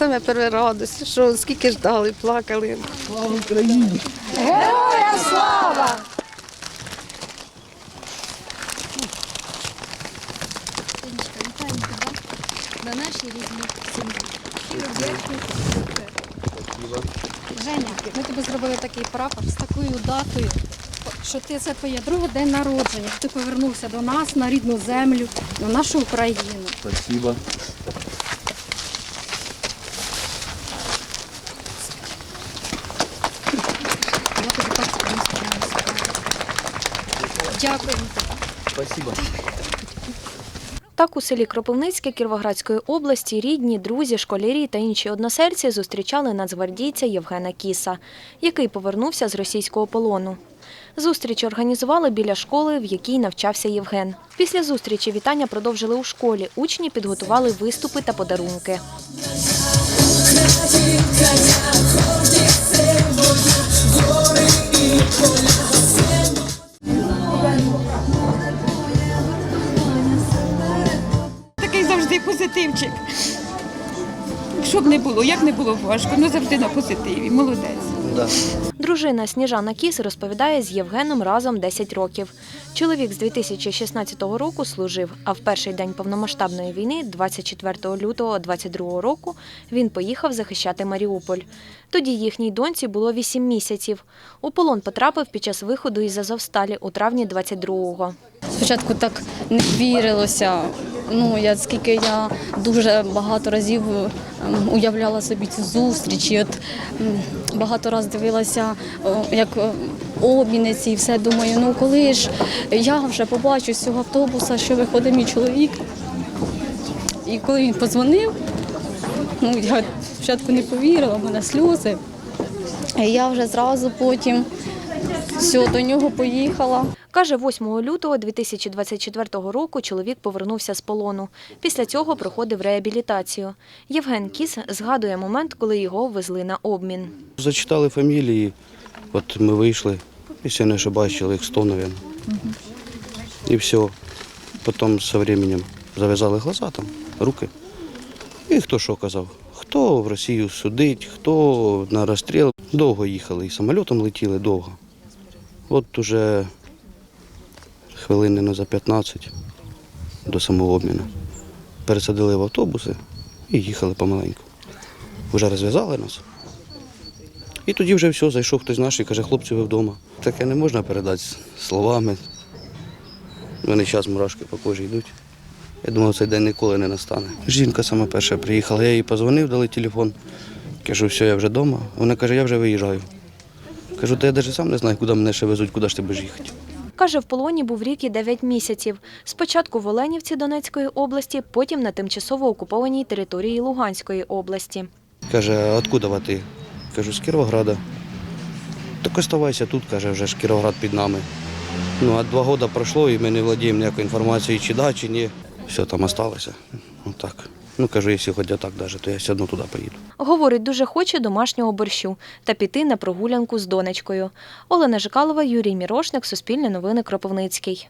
саме перша радість, що скільки ждали, плакали. Слава Україні! Героям слава! на нашій різні сім'ї. Женя, ми тобі зробили такий прапор з такою датою, що ти це твоє другий день народження. Ти повернувся до нас на рідну землю, на нашу Україну. Спасибо. Я тобі так сподіваюся. Дякую. Спасибо. Так у селі Кропивницьке Кіровоградської області рідні, друзі, школярі та інші односельці зустрічали нацгвардійця Євгена Кіса, який повернувся з російського полону. Зустріч організували біля школи, в якій навчався Євген. Після зустрічі вітання продовжили у школі. Учні підготували виступи та подарунки. Позитивчик. Щоб не було, як не було важко, ну завжди на позитиві. Молодець. Да. Дружина Сніжана Кіс розповідає, з Євгеном разом 10 років. Чоловік з 2016 року служив, а в перший день повномасштабної війни, 24 лютого 22 року, він поїхав захищати Маріуполь. Тоді їхній доньці було 8 місяців. У полон потрапив під час виходу із Азовсталі у травні 22-го. Спочатку так не вірилося. Ну, я скільки я дуже багато разів ем, уявляла собі цю зустріч. І от багато разів дивилася, як е, обміни ці і все. Думаю, ну коли ж я вже побачу з цього автобуса, що виходить мій чоловік. І коли він подзвонив, ну я спочатку не повірила, в мене сльози. І я вже зразу потім все, до нього поїхала. Каже, 8 лютого 2024 року чоловік повернувся з полону. Після цього проходив реабілітацію. Євген Кіс згадує момент, коли його везли на обмін. Зачитали фамілії, от ми вийшли, якщо не ошибаюсь, їх 100, мабуть. І все. Потім з часом зав'язали глаза там, руки. І хто що казав? Хто в Росію судить, хто на розстріл. Довго їхали, і самольотом летіли довго. От уже хвилини за 15 до самого обміну. Пересадили в автобуси і їхали помаленьку. Вже розв'язали нас. І тоді вже все, зайшов хтось наш і каже, хлопці, ви вдома. Таке не можна передати словами. Мене зараз мурашки по кожі йдуть. Я думав, цей день ніколи не настане. Жінка сама перша приїхала, я їй позвонив, дали телефон. Кажу, все, я вже вдома. Вона каже, я вже виїжджаю. Кажу, та я навіть сам не знаю, куди мене ще везуть, куди ж ти будеш їхати. Каже, в полоні був рік і 9 місяців. Спочатку в Оленівці Донецької області, потім на тимчасово окупованій території Луганської області. Каже, а откуда ти? Кажу, з Кіровограда. Так оставайся тут, каже, вже ж Кіровоград під нами. Ну, а два роки пройшло і ми не володіємо ніякою інформацією, чи да, чи ні. Все там осталося. Отак. Ну, кажу, якщо хоч так даже, то я все одно туди поїду. Говорить, дуже хоче домашнього борщу та піти на прогулянку з донечкою. Олена Жикалова, Юрій Мірошник, Суспільне новини Кропивницький.